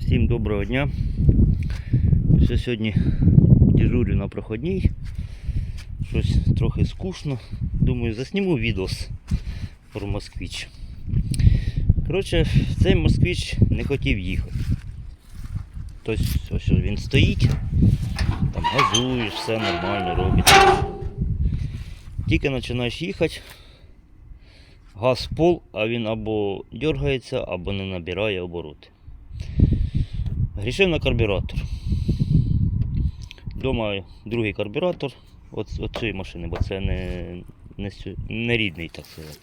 Всім доброго дня. Все сьогодні дежурю на проходній. Щось трохи скучно. Думаю, засніму відос про москвич. Коротше, цей москвич не хотів їхати. Тобто ось він стоїть, там газуєш, все нормально робить. Тільки починаєш їхати, газ пол, а він або дергається, або не набирає обороти. Грішив на карбюратор. Дома другий карбюратор от, от цієї машини, бо це не, не, не рідний, так сказати.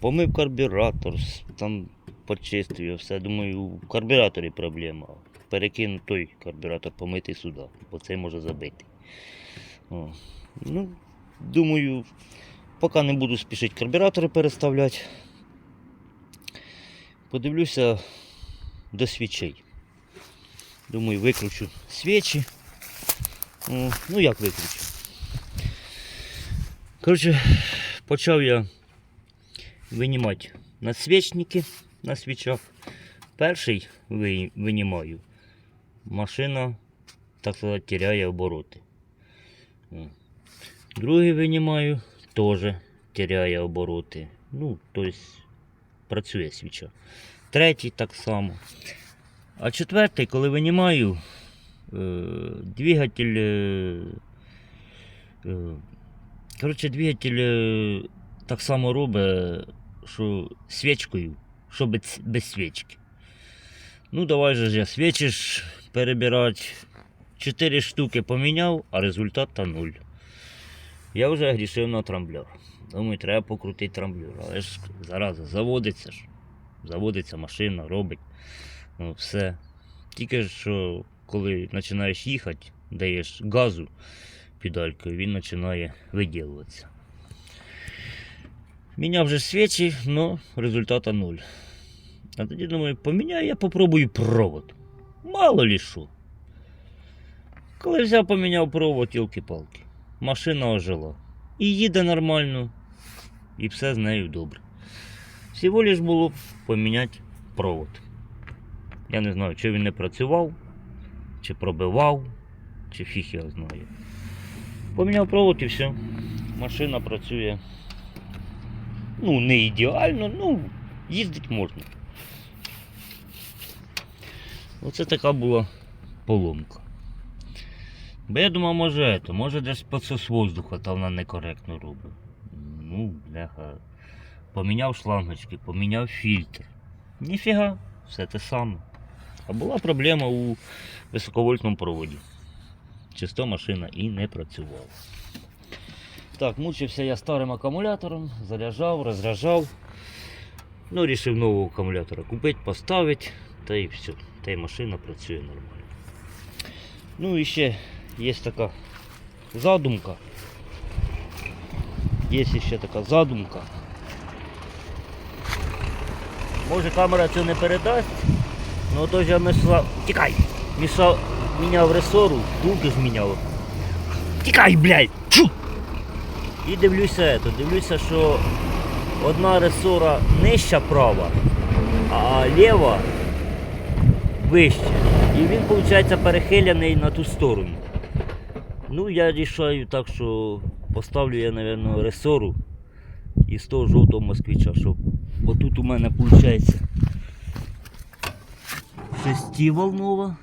Помив карбюратор, там почистив його все. Думаю, у карбюраторі проблема. Перекину той карбюратор помити сюди, бо цей може забити. О. Ну, думаю, поки не буду спішити карбюратори переставляти. Подивлюся до свічей. Думаю, викручу свічі. Ну як викручу? Коротше, почав я винімати надсвічники на свічах. Перший винімаю. Машина, так сказати, теряє обороти. Другий винімаю, теж теряє обороти. Ну, тобто працює свіча. Третій так само. А четвертий, коли винімаю, е, двигатель. Е, е, коротше, двигатель так само робить, що свічкою, що без, без свічки. Ну, давай же ж я свічі перебирати. Чотири штуки поміняв, а результат та нуль. Я вже грішив на трамблер. Думаю, треба покрутити трамблер. Але ж зараза, заводиться ж. Заводиться машина, робить. Ну, все. Тільки що коли починаєш їхати, даєш газу педалькою, він починає виділуватися. Міняв вже свічі, але результата нуль. А тоді думаю, поміняю, я попробую провод. Мало лі що. Коли взяв, поміняв провод, тілки-палки. Машина ожила. І їде нормально, і все з нею добре. Всього лиш було поміняти провод. Я не знаю, чи він не працював, чи пробивав, чи фіг я знаю. Поміняв провод і все. Машина працює. Ну, не ідеально, ну, їздити можна. Оце така була поломка. Бо я думав, може, то, може десь підсос воздуха, та вона некоректно робить. Ну, бляха. Поміняв шлангочки, поміняв фільтр. Ніфіга, все те саме. А була проблема у високовольтному проводі. Чисто машина і не працювала. Так, мучився я старим акумулятором, заряджав, розряджав. Ну, рішив нового акумулятора купити, поставити, та і все. Та й машина працює нормально. Ну і ще є така задумка. Є ще така задумка. Може камера цього не передасть, ну то ж я мисла... Тікай! Мішав, міняв ресору, втулки зміняв. Тікай, блядь! Чу! І дивлюся, ето, дивлюся, що одна ресора нижча права, а ліва вище. І він, виходить, перехиляний на ту сторону. Ну, я рішаю так, що поставлю я, мабуть, ресору із того жовтого москвича, щоб отут у мене виходить шестиволнова,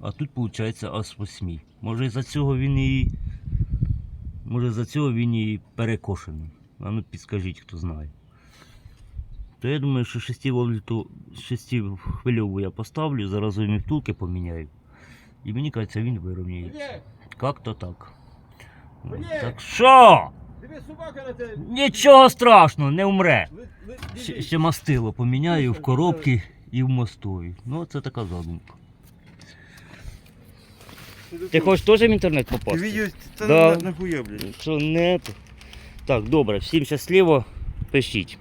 а тут виходить аж восьмі. Може за цього він і. Може за цього він і перекошений. А ну підскажіть, хто знає. То я думаю, що 6 вольту 6 хвильову я поставлю, зараз йому втулки поміняю. І мені кажеться, він вирівняється. Як то так? Так що? Нічого страшного, не умре. Ще мастило поміняю в коробки і в мостові. Ну, це така задумка. Ти хочеш теж в інтернет попасти? Відео це Да. на- нахуя, блядь. Що не то. Так, добре, всім щасливо, пишіть.